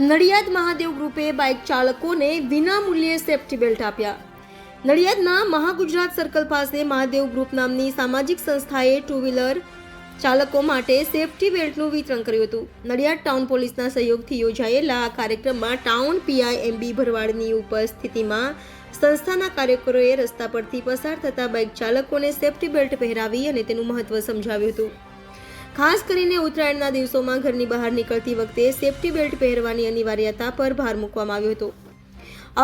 Nadiad Mahadev ગ્રુપે bike ચાલકોને વિના મૂલ્યે સેફ્ટી બેલ્ટ આપ્યા. નડિયાદના મહાગુજરાત સર્કલ પાસે મહાદેવ ગ્રુપ નામની સામાજિક સંસ્થાએ ટુ વ્હીલર ચાલકો માટે સેફ્ટી બેલ્ટનું વિતરણ કર્યું હતું. નડિયાદ ટાઉન પોલીસના સહયોગથી યોજાયેલા આ કાર્યક્રમમાં ટાઉન પીઆઈ એમબી ભરવાડની ઉપસ્થિતિમાં સંસ્થાના કાર્યકરોએ રસ્તા પરથી પસાર થતા બાઇક ચાલકોને સેફ્ટી બેલ્ટ પહેરાવી અને તેનું મહત્વ સમજાવ્યું હતું. ખાસ કરીને ઉત્તરાયણના દિવસોમાં ઘરની બહાર નીકળતી વખતે સેફ્ટી બેલ્ટ પહેરવાની અનિવાર્યતા પર ભાર મૂકવામાં આવ્યો હતો.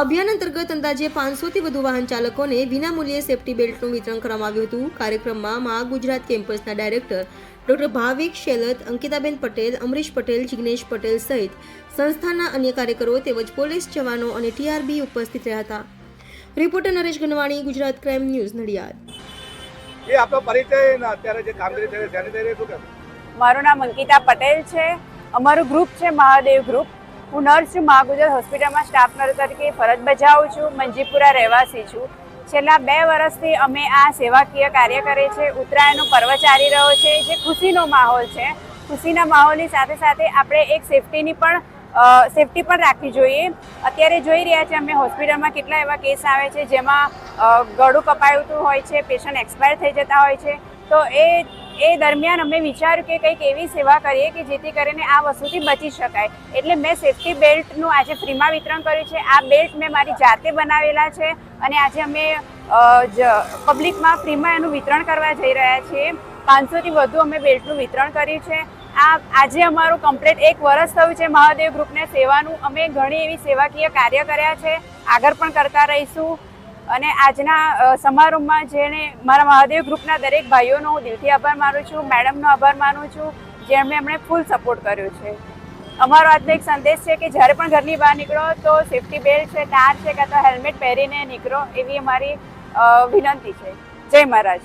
અભિયાન અંતર્ગત અંદાજે પાંચસોથી વધુ વાહન ચાલકોને વિનામૂલ્યે સેફટી બેલ્ટનું વિતરણ કરવામાં આવ્યું હતું. કાર્યક્રમમાં મા ગુજરાત કેમ્પસના ડાયરેક્ટર ડોક્ટર ભાવિક શેલત, અંકિતાબેન પટેલ, અમરીશ પટેલ, જિગ્નેશ પટેલ સહિત સંસ્થાના અન્ય કાર્યકરો તેમજ પોલીસ જવાનો અને ટીઆરબી ઉપસ્થિત રહ્યા હતા. Reporter Naresh Ganwani, Gujarat crime news Nadiad. એ આપણો પરિચય અત્યારે જે કામગીરી થઈ રહી છે, એની થઈ રહી શું મારું નામ અંકિતા પટેલ છે. અમારું ગ્રુપ છે મહાદેવ ગ્રુપ હું નર્સ છું મહાગુજરાત હોસ્પિટલમાં સ્ટાફ નર્સ તરીકે ફરજ બજાવું છું, મંજીપુરા રહેવાસી છું. છેલ્લા બે વર્ષથી અમે આ સેવાકીય કાર્ય કરીએ છીએ ઉત્તરાયણનો પર્વ ચાલી રહ્યો છે, જે ખુશીનો માહોલ છે. ખુશીના માહોલની સાથે સાથે આપણે એક સેફટીની પણ સેફટી પણ રાખવી જોઈએ. અત્યારે જોઈ રહ્યા છે અમે હોસ્પિટલમાં કેટલા એવા કેસ આવે છે, જેમાં ગળું કપાયું હોય છે પેશન્ટ એક્સપાયર થઈ જતા હોય છે. તો એ એ દરમિયાન અમે વિચાર્યું કે કંઈક એવી સેવા કરીએ કે જેથી કરીને આ વસ્તુથી બચી શકાય. એટલે મેં સેફટી બેલ્ટનું આજે ફ્રીમાં વિતરણ કર્યું છે. આ બેલ્ટ મેં મારી જાતે બનાવેલા છે અને આજે અમે જ, પબ્લિકમાં ફ્રીમાં એનું વિતરણ કરવા જઈ રહ્યા છીએ. પાંચસોથી વધુ અમે બેલ્ટનું વિતરણ કર્યું છે. આ, આજે અમારું કમ્પ્લીટ એક વર્ષ થયું છે મહાદેવ ગ્રુપને સેવાનું. અમે ઘણી એવી સેવાકીય કાર્ય કર્યા છે. આગળ પણ કરતા રહીશું. અને આજના સમારોહમાં જેણે મારા મહાદેવ ગ્રુપના દરેક ભાઈઓનો હું દિલથી આભાર માનું છું, મેડમનો આભાર માનું છું, જેમણે એમણે ફૂલ સપોર્ટ કર્યો છે. અમારો આજનો એક સંદેશ છે કે જ્યારે પણ ઘરની બહાર નીકળો તો સેફ્ટી બેલ્ટ છે, તાર છે કાં તો હેલ્મેટ પહેરીને નીકળો એવી અમારી વિનંતી છે. જય મહારાજ.